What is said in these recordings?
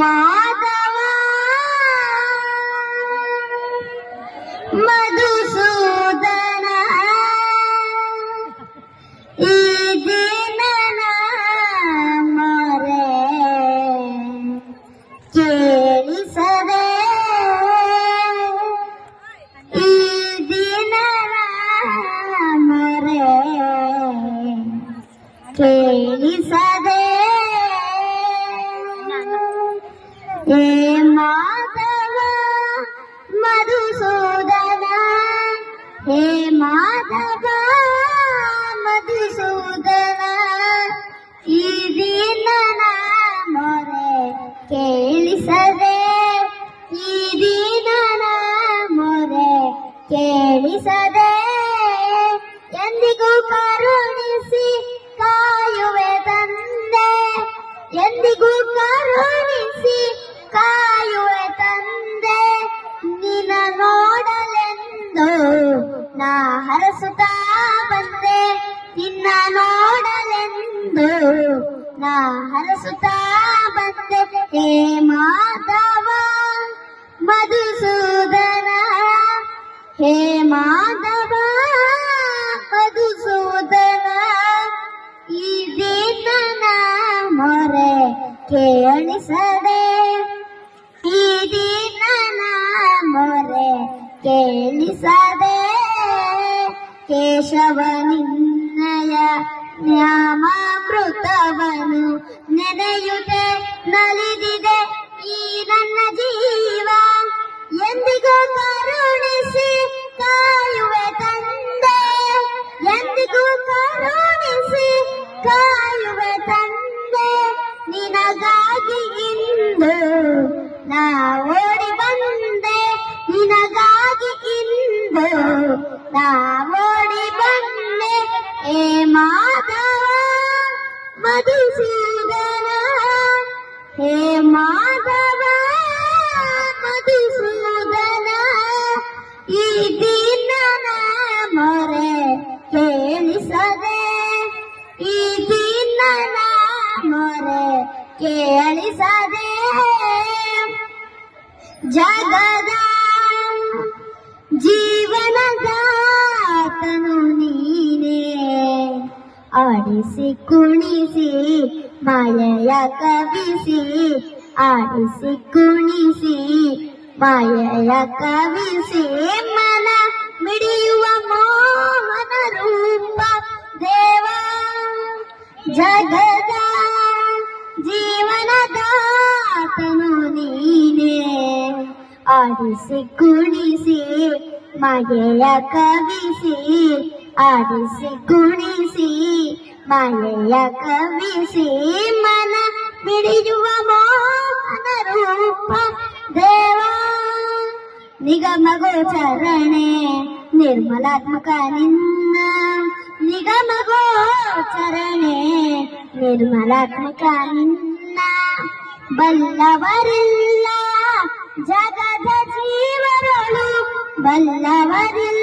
மாதவா மதுசூதன மரே கேளிசதே மரே கேளிசதே హే మాధవ మధుసూదన? హే మాధవ ನೋಡಲೆಂದು ನಾ ಹರಸುತ್ತಾ ಬಂದೆ, ನಿನ್ನ ನೋಡಲೆಂದು. ನಾ ಹರಸುತ್ತಾ ಬಂದೆ, ಹೇ ಮಾಧವ, ಮಧುಸೂದನ. ಹೇ ಮಾಧವ, ಮಧುಸೂದನ. ಈ ದಿನನ ಮೊರೆ ಕೇಳಿಸದೆ, ಈ ದಿನನ ಮೊರೆ ಕೇಳಿಸದೆ ಕೇಶವ ನಿನ್ನಯ ನ್ಯಾಮಾಮೃತವನು ನೆನೆಯುತ್ತೆ ನಲಿದಿದೆ ಈ ನನ್ನ ಜೀವ. ಎಂದಿಗೂ ಕರುಣಿಸಿ ಕಾಯುವೆ ತಂದೆ. ಎಂದಿಗೂ ಕರುಣಿಸಿ ಕಾಯುವೆ ತಂದೆ. ನಿನಗಾಗಿ ಇಂದು ನಾ ನಾ ಓಡಿ ಬಂದೆ ಏ ಮಾಧವ ಮಧುಸೂದನ ಹೇ ಮಾಧವ ಮಧುಸೂದನ ಈ ದಿನನ ಮೊರೆ ಕೇಳಿಸದೆ ಈ ದಿನನ ಮೊರೆ ಕೇಳಿಸದೆ ಜಗದ ಆಡಿಸಿ ಕುಣಿಸಿ ಮಾಯೆಯ ಕವಿಸಿ ಆಡಿಸಿ ಕುಣಿಸಿ ಮಾಯೆಯ ಕವಿಸಿ ಮನ ಮಿಡಿಯುವ ಮೋಹನ ರೂಪ ದೇವ ಜಗದ ಜೀವನದಾತನು ನೀನೇ ಆಡಿಸಿ ಕುಣಿಸಿ ಮಾಯೆಯ ಕವಿಸಿ ಆಡಿಸಿ ಕುಣಿಸಿ ಮಾಯೆಯ ಕವಿಸಿ ಮನ ಮಿಡಿಯುವ ಮೋಹನ ರೂಪ ದೇವ ನಿಗಮ ಗೋಚರಣೆ ನಿರ್ಮಲಾತ್ಮಕ ನಿನ್ನ ನಿಗಮ ಗೋಚರಣೆ ನಿರ್ಮಲಾತ್ಮಕ ನಿನ್ನ ಬಲ್ಲವರಿಲ್ಲ ಜಗದ ಜೀವರಳು ಬಲ್ಲವರಿಲ್ಲ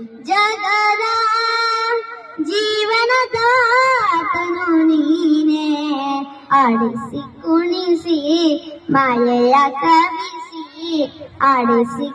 ಆಡಿಸಿ ಕುಣಿಸಿ ಮಾಯೆಯ ಕವಿಸಿ ಆಡಿಸಿ